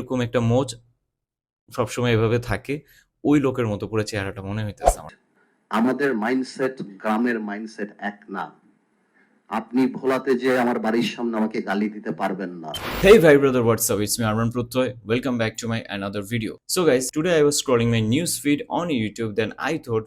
এরকম একটা মোচ সবসময় এভাবে থাকে, ওই লোকের মতো পুরো চেহারাটা মনে হইতেছে আমার। আমাদের মাইন্ডসেট গ্রামের মাইন্ডসেট এক না। আপনি ভোলাতে যে আমার বাড়ির সামনে আমাকে গালি দিতে পারবেন না। ভাই brother what's welcome back to my video so guys today I was scrolling news feed on YouTube then I thought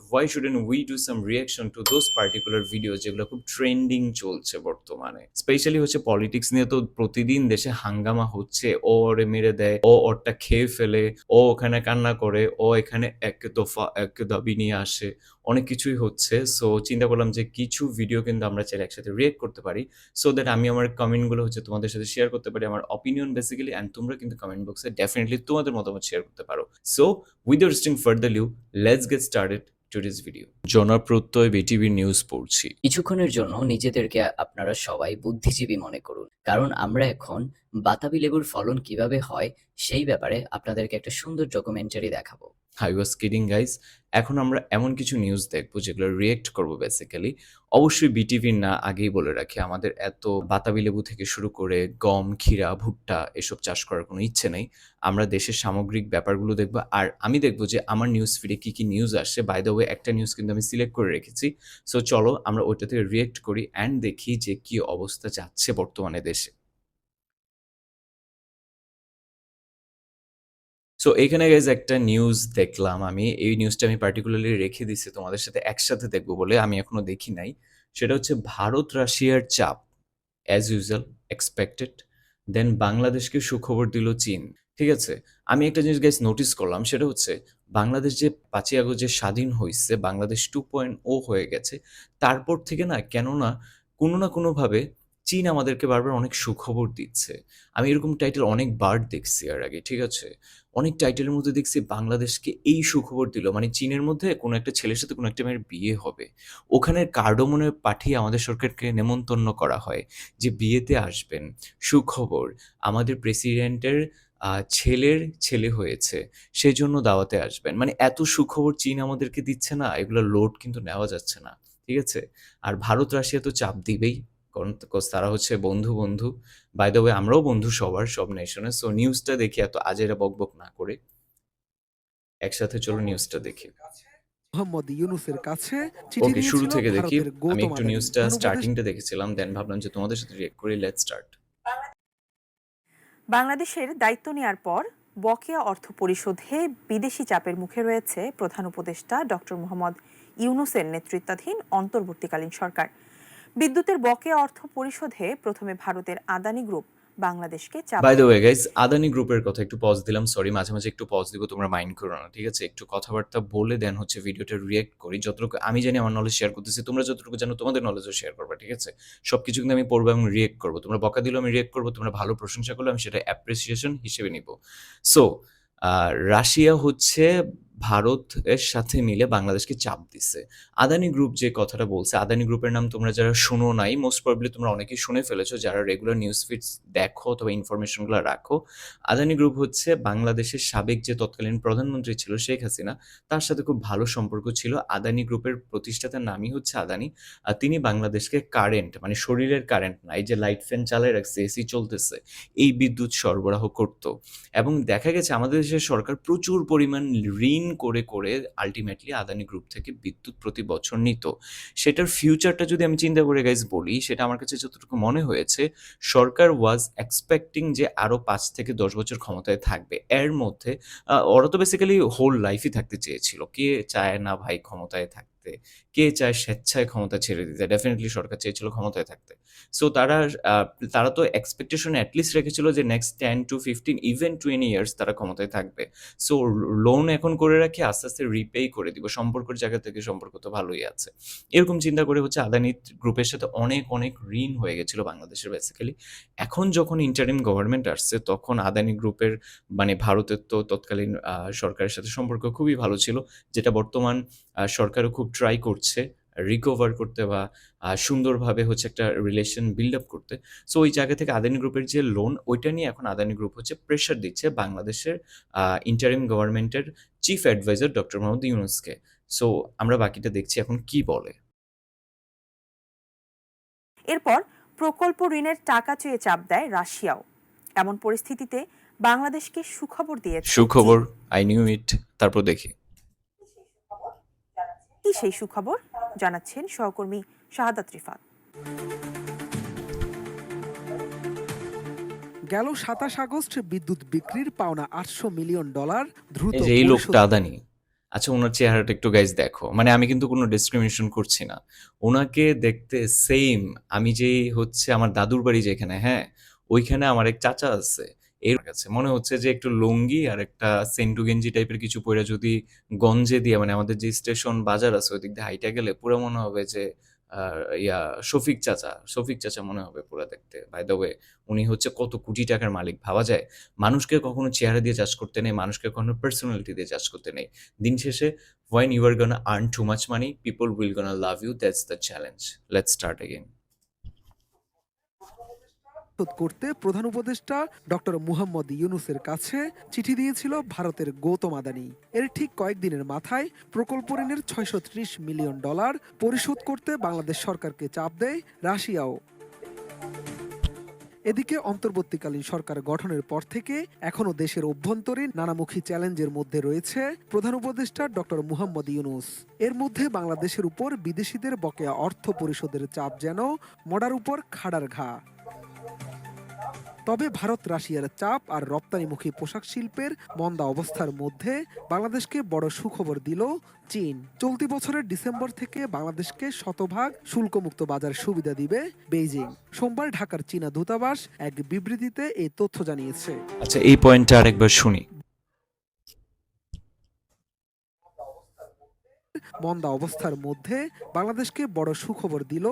we do some reaction to those particular video যেগুলো খুব ট্রেন্ডিং চলছে বর্তমানে স্পেশালি হচ্ছে পলিটিক্স নিয়ে তো প্রতিদিন দেশে হাঙ্গামা হচ্ছে ও ওরে মেরে দেয় ও ওরটা খেয়ে ফেলে ও ওখানে কান্না করে ও এখানে এক দফা এক দাবি নিয়ে আসে অনেক কিছুই হচ্ছে। সো চিন্তা করলাম যে কিছু ভিডিও কিন্তু আমরা চাইলে একসাথে রিয়েক্ট করতে পারি। সো দ্যাট আমি আমার কমেন্টগুলো হচ্ছে তোমাদের সাথে শেয়ার করতে পারি আমার অপিনিয়ন বেসিক্যালি অ্যান্ড তোমরা কিন্তু কমেন্ট বক্সে ডেফিনেটলি তোমাদের মতামত শেয়ার করতে পারো। So without sting further ado let's get started today's video BTV news পড়ছি। কিছুক্ষণের জন্য নিজেদেরকে আপনারা সবাই বুদ্ধিজীবী মনে করুন। কারণ আমরা এখন বাতাবি লেবুর ফলন কীভাবে হয়, সেই ব্যাপারে আপনাদেরকে একটা সুন্দর ডকুমেন্টারি দেখাবো। হাই ওয়াজ কিডিং গাইজ এখন আমরা এমন কিছু নিউজ দেখব যেগুলো রিয়েক্ট করব বেসিক্যালি অবশ্যই বিটিভি না, আগেই বলে রাখি, আমাদের এত বাতাবি লেবু থেকে শুরু করে গম, ক্ষীরা, ভুট্টা এসব চাষ করার কোনো ইচ্ছে নেই। আমরা দেশের সামগ্রিক ব্যাপারগুলো দেখব, আর আমি দেখব যে আমার নিউজ ফিডে কী কী নিউজ আসছে। বাই দ্য ওয়ে একটা নিউজ কিন্তু আমি সিলেক্ট করে রেখেছি। সো চলো, আমরা ওইটাতে রিয়েক্ট করি অ্যান্ড দেখি যে কী অবস্থা যাচ্ছে বর্তমানে দেশে। সো এখানে গাইজ একটা নিউজ দেখলাম আমি। এই নিউজটা আমি পার্টিকুলারলি রেখে দিছি তোমাদের সাথে, একসাথে দেখব বলে আমি এখনও দেখি নাই। সেটা হচ্ছে ভারত রাশিয়ার চাপ অ্যাজ ইউজুয়াল এক্সপেক্টেড দেন বাংলাদেশকে সুখবর দিল চীন। ঠিক আছে? আমি একটা জিনিস গাইজ নোটিস করলাম, সেটা হচ্ছে বাংলাদেশ যে পাঁচই আগস্ট যে স্বাধীন হয়েছে, বাংলাদেশ টু পয়েন্ট ও হয়ে গেছে, তারপর থেকে না কেননা কোনো না কোনোভাবে চীন আমাদেরকে বারবার অনেক সুখবর দিচ্ছে। আমি এরকম টাইটেল অনেক বার দেখছি আর আগে, ঠিক আছে? অনেক টাইটেলের মধ্যে দেখছি বাংলাদেশকে এই সুখবর দিল। মানে চীনের মধ্যে কোনো একটা ছেলের সাথে কোনো একটা মেয়ের বিয়ে হবে। ওখানে কার্ডোমনে পাঠিয়ে আমাদের সরকারকে নেমন্তন্ন করা হয় যে বিয়েতে আসবেন। সুখবর, আমাদের প্রেসিডেন্টের ছেলের ছেলে হয়েছে সেই জন্য দাওয়াতে আসবেন। মানে এত সুখবর চীন আমাদেরকে দিচ্ছে না, এগুলো লোড কিন্তু নেওয়া যাচ্ছে না, ঠিক আছে? আর ভারত, রাশিয়া তো চাপ দিবেই। কারণ তারা হচ্ছে বন্ধু বন্ধু। বাই দ্য ওয়ে আমরাও বন্ধু সবার সব নেশনের সো নিউজটা দেখি এত আজেরা বকবক না করে। একসাথে চলো নিউজটা দেখি। মোহাম্মদ ইউনুসের কাছে ওকে শুরু থেকে দেখি। আমি একটু নিউজটা স্টার্টিংটা দেখেছিলাম দেন ভাবলাম যে তোমাদের সাথে রিয়েক্ট করি লেট স্টার্ট বাংলাদেশের দায়িত্ব নেয়ার পর বকেয়া অর্থ পরিশোধে বিদেশি চাপের মুখে রয়েছে প্রধান উপদেষ্টা ডক্টর মোহাম্মদ ইউনুসের নেতৃত্বাধীন অন্তর্বর্তীকালীন সরকার। বিদ্যুতের বকেয়া অর্থ পরিশোধে প্রথমে ভারতের আদানি গ্রুপ বাংলাদেশকে চাপ by the way guys Adani গ্রুপের কথা একটু পজ দিলাম। সরি মাঝে মাঝে একটু পজ দিব তোমরা মাইন্ড করো না ঠিক আছে? একটু কথাবার্তা বলে দেন হচ্ছে ভিডিওটা রিয়েক্ট করি। যতটুকু আমি জানি আমার নলেজ শেয়ার করতেছি। তোমরা যতটুকু জানো তোমাদের নলেজও শেয়ার করবা ঠিক আছে? সবকিছু কিন্তু আমি পড়ব এবং রিয়েক্ট করব। তোমরা বকা দিলেও আমি রিয়েক্ট করব তোমরা ভালো প্রশংসা করলে আমি সেটা অ্যাপ্রিসিয়েশন হিসেবে নিব। সো রাশিয়া হচ্ছে ভারতের সাথে মিলে বাংলাদেশকে চাপ দিচ্ছে আদানি গ্রুপ যে কথাটা বলছে, আদানি গ্রুপের নাম তোমরা যারা শুনো নাই মোস্ট প্রবলি তোমরা অনেকেই শুনে ফেলেছো, যারা রেগুলার নিউজ ফিডস দেখো অথবা ইনফরমেশনগুলো রাখো, আদানি গ্রুপ হচ্ছে বাংলাদেশের সাবেক যে তৎকালীন প্রধানমন্ত্রী ছিল শেখ হাসিনা, তার সাথে খুব ভালো সম্পর্ক ছিল। আদানি গ্রুপের প্রতিষ্ঠাতার নামই হচ্ছে আদানি, আর তিনি বাংলাদেশকে কারেন্ট মানে শরীরের কারেন্ট না, এই যে লাইট ফ্যান চালায় রাখছে এসি চলতেছে, এই বিদ্যুৎ সরবরাহ করত। এবং দেখা গেছে আমাদের দেশের সরকার প্রচুর পরিমাণ ঋণ করে করে আলটিমেটলি আদানি গ্রুপ থেকে বিদ্যুৎ প্রতি বছর নিত। সেটার ফিউচারটা যদি আমি চিন্তা করে গাইজ বলি, সেটা আমার কাছে যতটুকু মনে হয়েছে, সরকার ওয়াজ এক্সপেক্টিং যে আরও পাঁচ থেকে দশ বছর ক্ষমতায় থাকবে। এর মধ্যে ওরা তো বেসিক্যালি হোল লাইফই থাকতে চেয়েছিল। কে চায় না ভাই ক্ষমতায় থাকতে কে চায় স্বেচ্ছায় ক্ষমতা ছেড়ে দিতে? ডেফিনেটলি সরকার চেয়েছিল ক্ষমতায় থাকতে। সো তারা তারা তো এক্সপেকটেশন অ্যাটলিস্ট রেখেছিল যে next ten to fifteen even twenty years তারা ক্ষমতায় থাকবে। সো লোন এখন করে রাখি আস্তে আস্তে রিপেই করে দিব। সম্পর্কের জায়গা থেকে সম্পর্ক তো ভালোই আছে। এরকম চিন্তা করে হচ্ছে আদানি গ্রুপের সাথে অনেক অনেক ঋণ হয়ে গেছিল বাংলাদেশের বেসিক্যালি এখন যখন ইন্টারিম গভর্নমেন্ট আসছে, তখন আদানি গ্রুপের মানে ভারতের তো তৎকালীন সরকারের সাথে সম্পর্ক খুবই ভালো ছিল। যেটা বর্তমান সরকারও খুব ট্রাই করছে রিকভার করতে বা সুন্দরভাবে হচ্ছে একটা রিলেশন বিল্ড আপ করতে। সো ওই জায়গা থেকে আদানি গ্রুপের যে লোন ওইটা নিয়ে এখন আদানি গ্রুপ হচ্ছে প্রেশার দিচ্ছে বাংলাদেশের ইন্টারিম গভর্নমেন্টের চিফ অ্যাডভাইজার ডক্টর মোহাম্মদ ইউনুসকে সো আমরা বাকিটা দেখছি এখন কি বলে। এরপর প্রকল্প ঋণের টাকা চেয়ে চাপ দেয় রাশিয়াও। এমন পরিস্থিতিতে বাংলাদেশকে সুখবর দিয়েছে সুখবর আই নিউ ইট তারপর দেখি। কি সেই সুখবর জানাচ্ছেন সহকর্মী শাহাদাত রিফাত গেল সাতাশ আগস্ট বিদ্যুৎ বিক্রির পাওনা আটশো মিলিয়ন ডলার দ্রুত এই লোকটা আদানি। আচ্ছা ওনার চেহারাটা একটু গাইজ দেখো। মানে আমি কিন্তু কোনো ডিসক্রিমিনেশন করছি না। ওনাকে দেখতে সেম আমি যেই হচ্ছে আমার দাদুর বাড়ি যেখানে হ্যাঁ ওইখানে আমার এক চাচা আছে। এর কাছে মনে হচ্ছে যে একটু লুঙ্গি আর একটা সেন্টু গেঞ্জি টাইপের কিছু পরে যদি গঞ্জে দিয়ে মানে আমাদের যে স্টেশন বাজার আছে ওই দিক দিয়ে হাইটা গেলে পুরো মনে হবে যে ইয়া শফিক চাচা শফিক চাচা মনে হবে পুরো দেখতে। বাই দ্য ওয়ে উনি হচ্ছে কত কোটি টাকার মালিক। ভাবা যায়, মানুষকে কখনো চেহারা দিয়ে চাষ করতে নেই, মানুষকে কখনো পার্সোনালিটি দিয়ে চাষ করতে নেই। দিন শেষে, when you are earn too much money people people will love you you the challenge challenge. Start start again করতে প্রধান উপদেষ্টা ডক্টর মুহাম্মদ ইউনুসের কাছে চিঠি দিয়েছিল ভারতের গৌতম আদানি। এর ঠিক কয়েকদিনের মাথায় প্রকল্প ঋণের ছয়শো ত্রিশ মিলিয়ন ডলার পরিশোধ করতে বাংলাদেশ সরকারকে চাপ দেয় রাশিয়াও। এদিকে অন্তর্বর্তীকালীন সরকার গঠনের পর থেকে এখনও দেশের অভ্যন্তরীণ নানামুখী চ্যালেঞ্জের মধ্যে রয়েছে প্রধান উপদেষ্টা ডক্টর মুহাম্মদ ইউনুস। এর মধ্যে বাংলাদেশের উপর বিদেশিদের বকেয়া অর্থ পরিশোধের চাপ যেন মডার উপর খাড়ার ঘা। তবে ভারত, রাশিয়ার চাপ আর রপ্তানিমুখী পোশাক শিল্পের মন্দা অবস্থার মধ্যে বাংলাদেশকে বড় সুখবর দিল চীন। চলতি বছরের ডিসেম্বর থেকে বাংলাদেশকে শতভাগ শুল্কমুক্ত বাজার সুবিধা দিবে বেইজিং। সোমবার ঢাকার চীনা দূতাবাস এক বিবৃতিতে এই তথ্য জানিয়েছে। আচ্ছা এই পয়েন্টটা আরেকবার শুনি। মন্দা অবস্থার মধ্যে বাংলাদেশকে বড় সুখবর দিল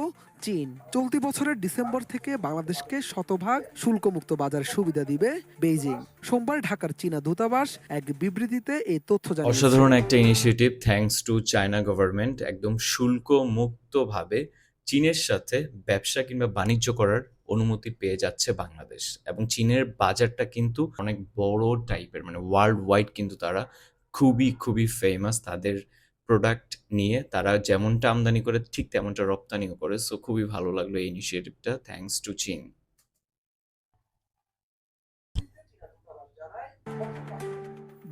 চীন। চলতি বছরের ডিসেম্বর থেকে বাংলাদেশকে শতভাগ শুল্কমুক্ত বাজার সুবিধা দিবে বেইজিং। সোমবার ঢাকার চীনা দূতাবাস এক বিবৃতিতে এই তথ্য জানিয়েছে। অসাধারণ একটা initiative thanks to China government একদম শুল্ক মুক্তভাবে চীনের সাথে ব্যবসা কিংবা বাণিজ্য করার অনুমতি পেয়ে যাচ্ছে বাংলাদেশ। এবং চীনের বাজারটা কিন্তু অনেক বড় টাইপের মানে ওয়ার্ল্ড ওয়াইড কিন্তু তারা খুবই খুবই ফেমাস তাদের প্রোডাক্ট নিয়ে তারা যেমনটা আমদানি করে, ঠিক তেমনটা রপ্তানিও করে। সো খুবই ভালো লাগল এই ইনিশিয়েটিভটা থ্যাঙ্কস টু চীন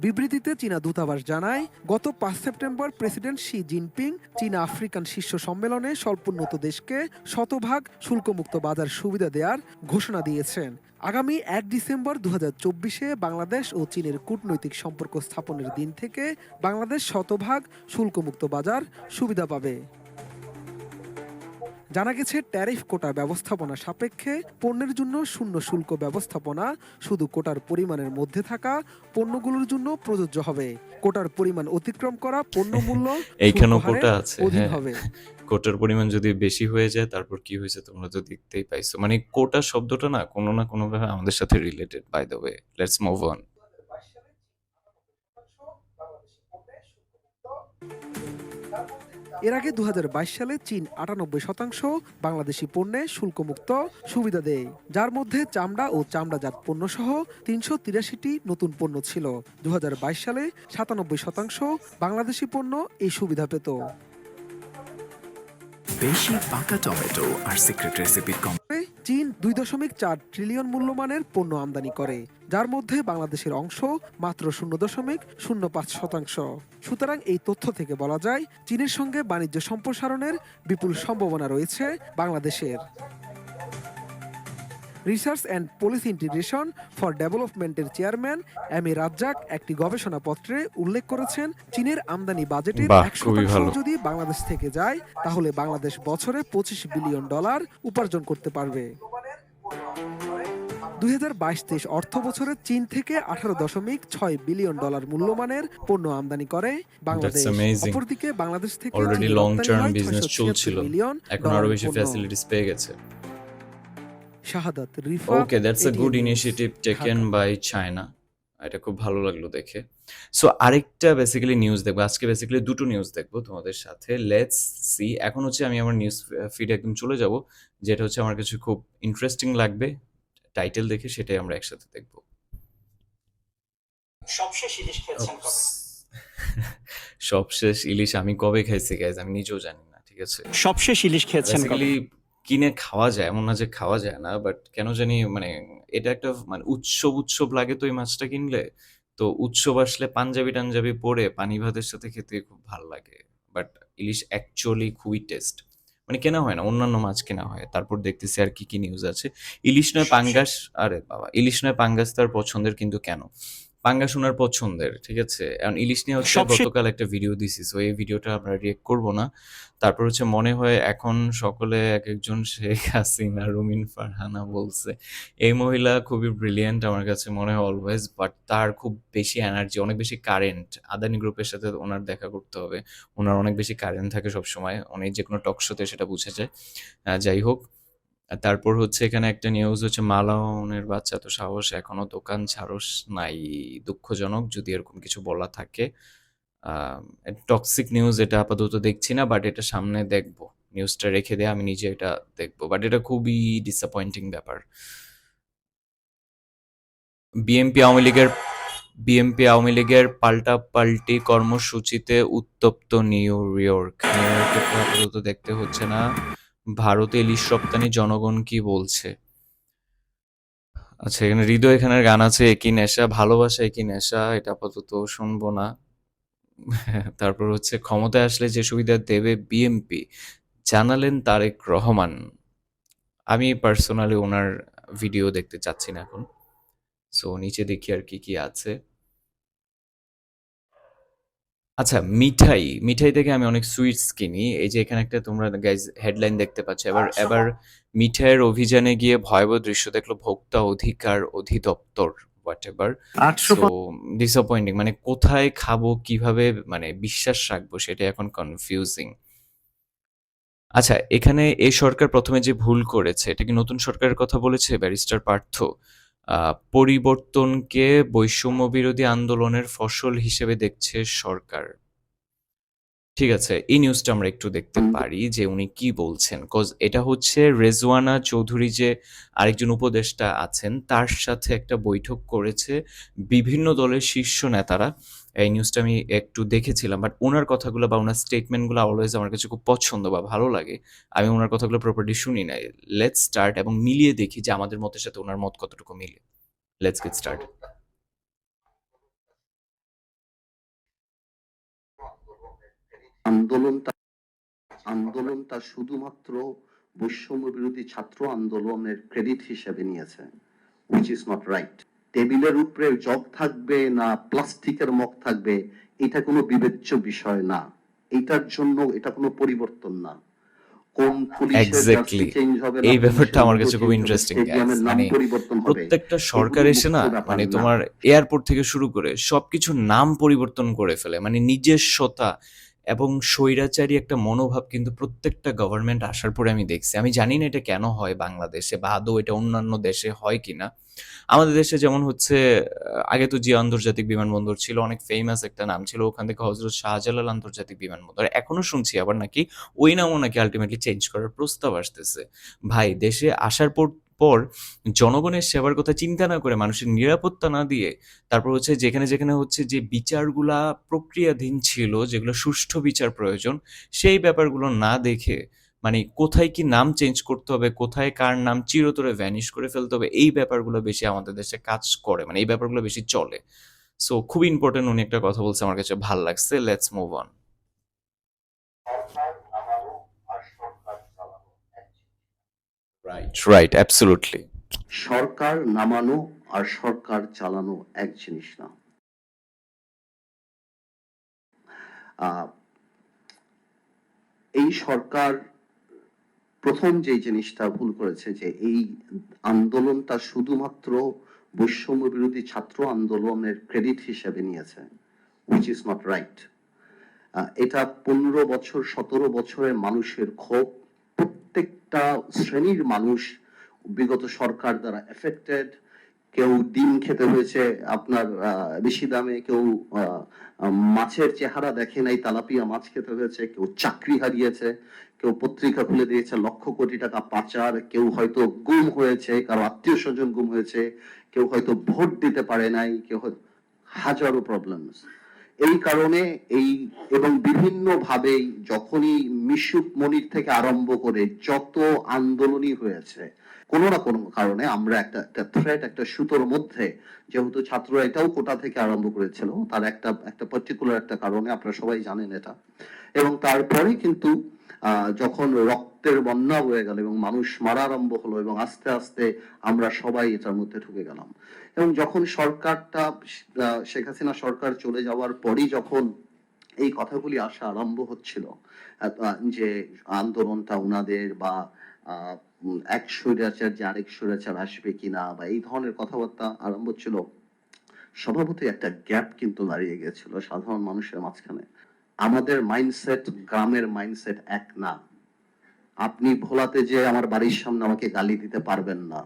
বিবৃতিতে চীনা দূতাবাস জানায়, গত পাঁচ সেপ্টেম্বর প্রেসিডেন্ট শি জিনপিং চীনা আফ্রিকান শীর্ষ সম্মেলনে স্বল্পোন্নত দেশকে শতভাগ শুল্কমুক্ত বাজার সুবিধা দেওয়ার ঘোষণা দিয়েছেন। আগামী এক ডিসেম্বর দু চব্বিশে বাংলাদেশ ও চীনের কূটনৈতিক সম্পর্ক স্থাপনের দিন থেকে বাংলাদেশ শতভাগ শুল্কমুক্ত বাজার সুবিধা পাবে। জানা গেছে, ট্যারিফ কোটা ব্যবস্থাপনা সাপেক্ষে পণ্যের জন্য শূন্য শুল্ক ব্যবস্থাপনা, শুধু কোটার পরিমাণের মধ্যে থাকা পণ্যগুলোর জন্য প্রযোজ্য হবে। কোটার পরিমাণ অতিক্রম করা পণ্য মূল্য এইখানেও কোটা আছে হ্যাঁ। হবে। কোটার পরিমাণ যদি বেশি হয়ে যায় তারপর কি হয়েছে তোমরা তো দেখতেই পাইছো। মানে কোটা শব্দটা না কোনো না কোনোভাবে আমাদের সাথে related by the way let's move on এর আগে দু সালে চীন আটানব্বই শতাংশ বাংলাদেশি পণ্যে শুল্কমুক্ত সুবিধা দেয়, যার মধ্যে চামড়া ও চামড়াজাত পণ্য সহ তিনশো তিরাশিটি নতুন পণ্য ছিল। দু হাজার বাইশ সালে সাতানব্বই শতাংশ বাংলাদেশি পণ্য এই সুবিধা পেত। বেশি পাকা টমেটো আর সিক্রেট রেসিপির কম চীন দুই দশমিক চার ট্রিলিয়ন মূল্যমানের পণ্য আমদানি করে, যার মধ্যে বাংলাদেশের অংশ মাত্র শূন্য দশমিক শূন্য পাঁচ শতাংশ। সুতরাং এই তথ্য থেকে বলা যায়, চীনের সঙ্গে বাণিজ্য সম্প্রসারণের বিপুল সম্ভাবনা রয়েছে বাংলাদেশের। Research and policy integration for ডেভেলপমেন্টের চেয়ারম্যান এম এ রাজ্জাক একটি গবেষণাপত্রে উল্লেখ করেছেন চীনের আমদানি বাজেটের বাহ, এক শতাংশ যদি বাংলাদেশ থেকে যায় তাহলে বাংলাদেশ বছরে পঁচিশ বিলিয়ন ডলার উপার্জন করতে পারবে। দুই হাজার বাইশ তেইশ অর্থ বছরে চীন থেকে আঠারো দশমিক ছয় বিলিয়ন ডলার মূল্যমানের পণ্য আমদানি করে বাংলাদেশ। অপরদিকে বাংলাদেশ থেকে অলরেডি লং টার্ম বিজনেস চলছিল। এখন আরও বেশি ফ্যাসিলিটিস পেয়ে গেছে। Shahadat Rifa okay that's a good initiative taken by China এটা খুব ভালো লাগল দেখে। সো আরেকটা বেসিক্যালি নিউজ দেখব। আজকে বেসিক্যালি দুটো নিউজ দেখব তোমাদের সাথে। লেটস সি এখন হচ্ছে আমি আমার নিউজ ফিড একদম চলে যাব যেটা হচ্ছে আমার কাছে খুব ইন্টারেস্টিং লাগবে। টাইটেল দেখে সেটাই আমরা একসাথে দেখব। সবশেষ ইলিশ খেয়েছেন কবে? সবশেষ ইলিশ আমি কবে খাইছি গাইজ আমি নিজেও জানি না ঠিক আছে? সবশেষ ইলিশ খেয়েছেন কবে? কিনে খাওয়া যায় এমন না যে খাওয়া যায় না বাট কেন জানি মানে এটা একটা মানে উৎসব, উৎসব লাগে তো এই মাছটা কিনলে। তো উৎসব আসলে পাঞ্জাবি-টাঞ্জাবি পরে পানি ভাতের সাথে খেতে খুব ভালো লাগে। বাট ইলিশ অ্যাকচুয়ালি খুবই টেস্ট। মানে কেনা হয় না, অন্যান্য মাছ কেনা হয়। তারপর দেখতেছি আর কি, কি নিউজ আছে। ইলিশ নয় পাঙ্গাস আরে বাবা! ইলিশ নয় পাঙ্গাস তার পছন্দের কিন্তু কেন? পাঙ্গাস উনার পছন্দের, ঠিক আছে? এখন ইলিশ নিয়ে হচ্ছে গতকাল একটা ভিডিও দিছি। সো এই ভিডিওটা আমরা রিয়েক্ট করব না। তারপর হচ্ছে মনে হয় এখন সকলে এক একজন শেখ হাসিনা, রুমিন ফারহানা বলছে। এই মহিলা খুবই ব্রিলিয়ান্ট আমার কাছে মনে হয় অলওয়েজ। বাট তার খুব বেশি এনার্জি, অনেক বেশি কারেন্ট। আদানি গ্রুপের সাথে ওনার দেখা করতে হবে। ওনার অনেক বেশি কারেন্ট থাকে সবসময়। উনি যেকোনো টক শোতে সেটা বুঝে যায়। যাই হোক। তারপর হচ্ছে এখানে একটা নিউজ হচ্ছে মালাউনের বাচ্চা তো সাহস, এখনও দোকান ছাড়স নাই। দুঃখজনক যদি এরকম কিছু বলা থাকে। টক্সিক নিউজ এটা আপাতত দেখছি না বাট এটা সামনে দেখব। নিউজটা রেখে দিয়ে আমি নিজে এটা দেখব। বাট এটা খুবই ডিসঅ্যাপয়েন্টিং ব্যাপার। বিএনপি আওয়ামী লীগের বিএনপি আওয়ামী লীগের পাল্টাপাল্টি কর্মসূচিতে উত্তপ্ত নিউ ইয়র্ক। নিউ ইয়র্কে আপাতত দেখতে হচ্ছে না। ভারতে ইলিশ রপ্তানি জনগণ কি বলছে? আচ্ছা এখানে হৃদয় খানের গান আছে একই নেশা, ভালোবাসা একই নেশা। এটা আপাতত শুনব না। তারপর হচ্ছে ক্ষমতায় আসলে যে সুবিধা দেবে বিএনপি জানালেন তারেক রহমান। আমি পার্সোনালি ওনার ভিডিও দেখতে চাচ্ছি না এখন। সো নিচে দেখি আর কি, কি আছে। আচ্ছা মিঠাই, মিঠাই থেকে আমি অনেক সুইটস কিনি। এই যে এখানে একটা তোমরা গাইস হেডলাইন দেখতে পাচ্ছ। এবার এবার মিঠাইয়ের অভিযানে গিয়ে ভয়াবহ দৃশ্য দেখল ভোক্তা অধিকার অধিদপ্তর। আটশো সো ডিসঅ্যাপয়েন্টিং মানে কোথায় খাব, কীভাবে মানে বিশ্বাস রাখব সেটাই এখন কনফিউজিং। আচ্ছা এখানে এই সরকার প্রথমে যে ভুল করেছে এটা কি নতুন সরকারের কথা বলেছে ব্যারিস্টার পার্থ? পরিবর্তনকে বৈষম্য বিরোধী আন্দোলনের ফসল হিসেবে দেখছে সরকার। ঠিক আছে। এই নিউজটা আমরা একটু দেখতে পারি যে উনি কি বলছেন। কজ এটা হচ্ছে রেজওয়ানা চৌধুরী যে আরেকজন উপদেষ্টা আছেন তার সাথে একটা বৈঠক করেছে বিভিন্ন দলের শীর্ষ নেতারা। এই নিউজটা আমি একটু দেখেছিলাম। বাট ওনার কথাগুলো বা উনার স্টেটমেন্টগুলো অলওয়েজ আমার কাছে খুব পছন্দ বা ভালো লাগে। আমি ওনার কথাগুলো প্রপারলি শুনি নাই। লেটস স্টার্ট এবং মিলিয়ে দেখি যে আমাদের মতের সাথে ওনার মত কতটুকু মিলে। Let's get start. আন্দোলনটা আন্দোলনটা শুধুমাত্র বৈষম্য বিরোধী ছাত্র আন্দোলনের ক্রেডিট হিসেবে নিয়েছে ইজ নট রাইট টেবিলের উপরে জগ থাকবে না প্লাস্টিকের মগ থাকবে এটা কোনো বিবেচ্য বিষয় না এটার জন্য এটা কোনো পরিবর্তন না কোন পুলিশের চেঞ্জ হবে এই ব্যাপারটা আমার কাছে খুব ইন্টারেস্টিং মানে প্রত্যেকটা সরকার এসে না মানে তোমার এয়ারপোর্ট থেকে শুরু করে সবকিছুর নাম পরিবর্তন করে ফেলে। মানে নিজস্বতা এবং স্বৈরাচারী একটা মনোভাব কিন্তু প্রত্যেকটা গভর্নমেন্ট আসার পরে আমি দেখছি। আমি জানি না এটা কেন হয় বাংলাদেশে বা আদৌ এটা অন্যান্য দেশে হয় কিনা। আমাদের দেশে যেমন হচ্ছে আগে তো জিয়া আন্তর্জাতিক বিমানবন্দর ছিল। অনেক ফেমাস একটা নাম ছিল। ওখান থেকে হজরত শাহজালাল আন্তর্জাতিক বিমানবন্দর। এখনও শুনছি আবার নাকি ওই নামও নাকি আল্টিমেটলি চেঞ্জ করার প্রস্তাব আসতেছে। ভাই দেশে আসার পর পর জনগণের সেবার কথা চিন্তা না করে মানুষের নিরাপত্তা না দিয়ে তারপর হচ্ছে যেখানে, যেখানে হচ্ছে যে বিচারগুলা প্রক্রিয়াধীন ছিল যেগুলো সুষ্ঠু বিচার প্রয়োজন সেই ব্যাপারগুলো না দেখে মানে কোথায় কি নাম চেঞ্জ করতে হবে, কোথায় কার নাম চিরতরে ভ্যানিশ করে ফেলতে হবে এই ব্যাপারগুলো বেশি আমাদের দেশে কাজ করে। মানে এই ব্যাপারগুলো বেশি চলে। সো খুবই ইম্পোর্টেন্ট উনি একটা কথা বলছে আমার কাছে ভালো লাগছে। Let's move on. Right, right absolutely. সরকার নামানো আর সরকার চালানো এক জিনিস না এই সরকার প্রথম যে জিনিসটা ভুল করেছে যে এই আন্দোলনটা শুধুমাত্র বৈষম্য বিরোধী ছাত্র আন্দোলনের ক্রেডিট হিসেবে নিয়েছে উইচ ইজ নট রাইট এটা পনেরো বছর, সতেরো বছরের মানুষের ক্ষোভ, প্রত্যেকটা শ্রেণির মানুষ বিগত সরকার দ্বারা এফেক্টেড কেউ ডিম খেতে হয়েছে, আপনার বেশি দামে কেউ মাছের চেহারা দেখে নাই, তালাপিয়া মাছ খেতে হয়েছে, কেউ চাকরি হারিয়েছে, কেউ পত্রিকা খুলে দিয়েছে, লক্ষ কোটি টাকা পাচার, কেউ হয়তো গুম হয়েছে, কারও আত্মীয় স্বজন গুম হয়েছে, কেউ হয়তো ভোট দিতে পারে নাই, কেউ হাজারো প্রবলেমস এই কারণে এই, এবং বিভিন্ন ভাবেই যখনই মিশুক মনির থেকে আরম্ভ করে যত আন্দোলনই হয়েছে কোনো না কোনো কারণে আমরা একটা একটা থ্রেড একটা সুতোর মধ্যে যেহেতু ছাত্ররা এটাও কোটা থেকে আরম্ভ করেছিল, তার একটা একটা পার্টিকুলার একটা কারণে আপনারা সবাই জানেন এটা। এবং তারপরে কিন্তু যখন রক্তের বন্যা হয়ে গেল এবং মানুষ মারা আরম্ভ হলো এবং আস্তে আস্তে আমরা সবাই এটার মধ্যে ঢুকে গেলাম। এবং যখন সরকারটা শেখ হাসিনা সরকার চলে যাওয়ার পরই যখন এই কথাগুলি আসা আরম্ভ হচ্ছিল যে আন্দোলনটা উনাদের বা এক স্বৈরাচার যে আরেক স্বৈরাচার আসবে কিনা বা এই ধরনের কথাবার্তা আরম্ভ ছিল স্বভাবতই একটা গ্যাপ কিন্তু দাঁড়িয়ে গেছিল সাধারণ মানুষের মাঝখানে। আমাদের মাইন্ডসেট গ্রামের মাইন্ডসেট এক না। আপনি ভোলাতে যে আমার বাড়ির সামনে আমাকে গালি দিতে পারবেন না।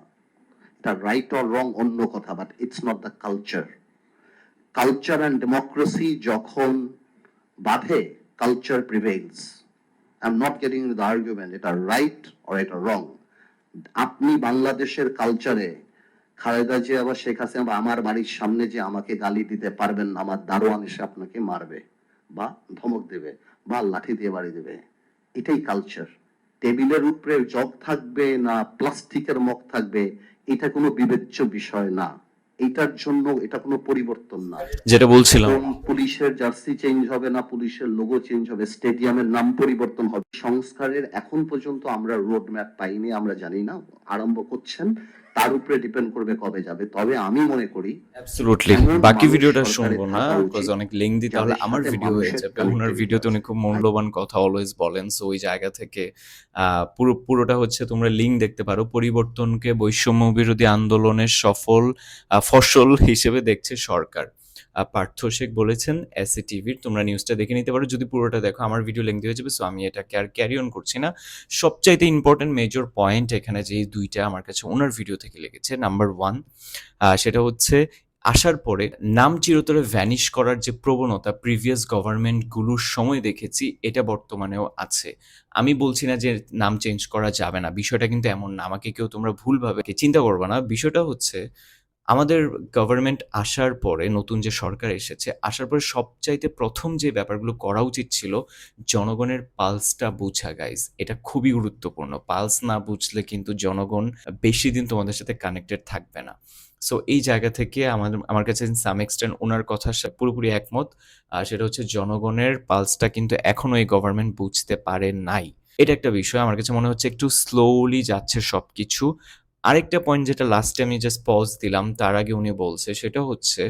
এটা রাইট অর রং অন্য কথা but it's not the culture culture and democracy যখন বাধে culture prevails I am not getting the argument এটা রাইট অর এটা রং আপনি বাংলাদেশের কালচারে খালেদা জিয়া বা শেখ হাসিনা বা আমার বাড়ির সামনে যে আমাকে গালি দিতে পারবেন না, আমার দারোয়ান এসে আপনাকে মারবে বা ধমক দেবে বা লাঠি দিয়ে বাড়ি দেবে, এটাই কালচার টেবিলের উপরে জগ থাকবে না, প্লাস্টিকের মগ থাকবে, এটা কোনো বিবেচ্য বিষয় না। এটার জন্য এটা কোনো পরিবর্তন না। যেটা বলছিলাম। পুলিশের জার্সি চেঞ্জ হবে না পুলিশের লোগো চেঞ্জ হবে স্টেডিয়ামের নাম পরিবর্তন হবে। সংস্কারের এখন পর্যন্ত আমরা রোড ম্যাপ পাইনি আমরা জানি না আরম্ভ করছেন। তার উপরে ডিপেন্ড করবে কবে যাবে। তবে আমি মনে করি অ্যাবসলুটলি বাকি ভিডিওটা শুনব না বিকজ অনেক লিঙ্ক দিতে হলে আমার ভিডিও হয়ে যাবে। ওনার ভিডিওতে উনি খুব মূল্যবান কথা অলওয়েজ বলেন সো ওই জায়গা থেকে আহ, পুরো পুরোটা হচ্ছে তোমরা লিঙ্ক দেখতে পারো। পরিবর্তনকে বৈষম্য বিরোধী আন্দোলনের সফল ফসল হিসেবে দেখছে সরকার। পার্থ শেখ বলেছেন এসি টিভির তোমরা নিউজটা দেখে নিতে পারো। যদি পুরোটা দেখো, আমার ভিডিও লেন্থ হয়ে যাবে সো আমি এটাকে আর ক্যারি অন করছি না। সবচাইতে ইম্পর্টেন্ট মেজর পয়েন্ট এখানে যে দুইটা আমার কাছে ওনার ভিডিও থেকে লেগেছে নাম্বার ওয়ান সেটা হচ্ছে আসার পরে নাম চিরতরে ভ্যানিশ করার যে প্রবণতা প্রিভিয়াস গভর্নমেন্টগুলোর সময় দেখেছি, এটা বর্তমানেও আছে। আমি বলছি না যে নাম চেঞ্জ করা যাবে না, বিষয়টা কিন্তু এমন না। আমাকে কেউ তোমরা ভুলভাবে চিন্তা করবে না। বিষয়টা হচ্ছে আমাদের গভর্নমেন্ট আসার পরে, নতুন যে সরকার এসেছে, আসার পরে সবচাইতে প্রথম যে ব্যাপারগুলো করা উচিত ছিল, জনগণের পালসটা বোঝা গাইজ এটা খুবই গুরুত্বপূর্ণ। পালস না বুঝলে কিন্তু জনগণ বেশি দিন তোমাদের সাথে কানেক্টেড থাকবে না। সো এই জায়গা থেকে আমাদের, আমার কাছে সাম এক্সটেন্ট ওনার কথা পুরোপুরি একমত। আর সেটা হচ্ছে জনগণের পালসটা কিন্তু এখনও এই গভর্নমেন্ট বুঝতে পারে নাই। এটা একটা বিষয়। আমার কাছে মনে হচ্ছে একটু স্লোলি যাচ্ছে সবকিছু। আরেকটা পয়েন্ট যেটা লাস্টে আমি জাস্ট পজ দিলাম, তার আগে উনি বলছে, সেটা হচ্ছে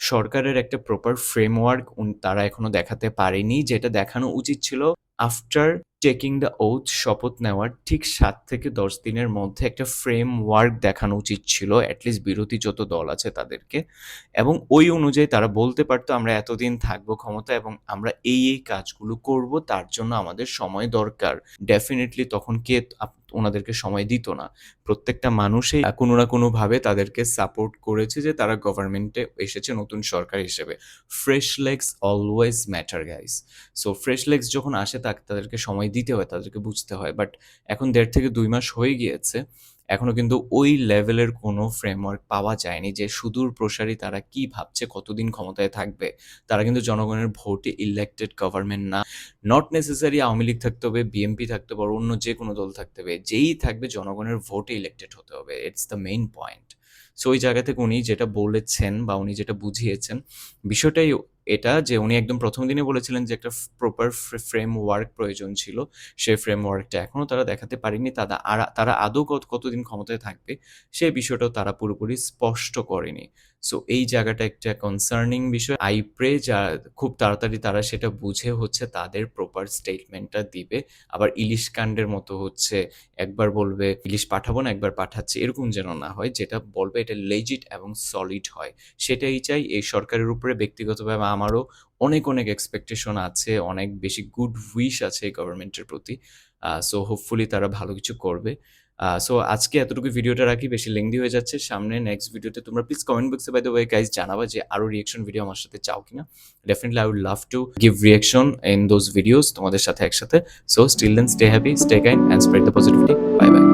সরকারের একটা প্রপার ফ্রেমওয়ার্ক তারা এখনও দেখাতে পারেনি, যেটা দেখানো উচিত ছিল আফটার টেকিং দ্য ওথ শপথ নেওয়ার ঠিক সাত থেকে দশ দিনের মধ্যে একটা ফ্রেমওয়ার্ক দেখানো উচিত ছিল অ্যাটলিস্ট বিরোধী যত দল আছে তাদেরকে। এবং ওই অনুযায়ী তারা বলতে পারতো, আমরা এতদিন থাকব ক্ষমতা এবং আমরা এই এই কাজগুলো করব, তার জন্য আমাদের সময় দরকার। ডেফিনেটলি তখন কে ওনাদেরকে সময় দিত না। প্রত্যেকটা মানুষই কোনো না কোনোভাবে তাদেরকে সাপোর্ট করেছে যে তারা গভর্নমেন্টে এসেছে নতুন সরকার হিসেবে। Fresh legs always matter guys so fresh legs যখন আসে, তাকে, তাদেরকে সময় দিতে হয়, তাদেরকে বুঝতে হয়। বাট এখন দেড় থেকে দুই মাস হয়ে গিয়েছে এখনও কিন্তু ওই লেভেলের কোনো ফ্রেমওয়ার্ক পাওয়া যায়নি যে সুদূর প্রসারী তারা কি ভাবছে, কতদিন ক্ষমতায় থাকবে। তারা কিন্তু জনগণের ভোটে ইলেক্টেড গভর্নমেন্ট না। নট নেসেসারি আওয়ামী লীগ থাকতে হবে বিএনপি থাকতে হবে অন্য যে কোনো দল থাকতে হবে। যেই থাকবে জনগণের ভোটে ইলেক্টেড হতে হবে। It's the main point so ওই জায়গা থেকে উনি যেটা বলেছেন বা উনি যেটা বুঝিয়েছেন, বিষয়টাই এটা যে উনি একদম প্রথম দিনে বলেছিলেন যে একটা প্রপার ফ্রেমওয়ার্ক প্রয়োজন ছিল সেই ফ্রেমওয়ার্কটা এখনও তারা দেখাতে পারেনি তারা আর, তারা আদৌ কত, কতদিন ক্ষমতায় থাকবে সেই বিষয়টাও তারা পুরোপুরি স্পষ্ট করেনি। সো এই জায়গাটা একটা কনসার্নিং বিষয়। আই প্রে যা খুব তাড়াতাড়ি তারা সেটা বুঝে হচ্ছে, তাদের প্রপার স্টেটমেন্টটা দিবে। আবার ইলিশ কাণ্ডের মতো হচ্ছে, একবার বলবে, ইলিশ পাঠাবো না, একবার পাঠাচ্ছে। এরকম যেন না হয়, যেটা বলবে এটা লেজিট এবং সলিড হয়। সেটাই চাই, এই সরকারের উপরে ব্যক্তিগতভাবে আমারও অনেক অনেক এক্সপেকটেশন আছে, অনেক বেশি গুড উইশ আছে গভর্নমেন্টের প্রতি। সো হোপফুলি তারা ভালো কিছু করবে। সো আজকে এতটুকু ভিডিওটা রাখি, বেশি লেংদি হয়ে যাচ্ছে। সামনে নেক্সট ভিডিওতে তোমরা প্লিজ কমেন্ট বক্সে বাই দ্য ওয়ে গাইজ জানাবা যে আরও রিয়েকশন ভিডিও আমার সাথে চাও কিনা। Definitely I would love to give reaction in those videos তোমাদের সাথে একসাথে। So still then stay happy stay kind and spread the positivity bye bye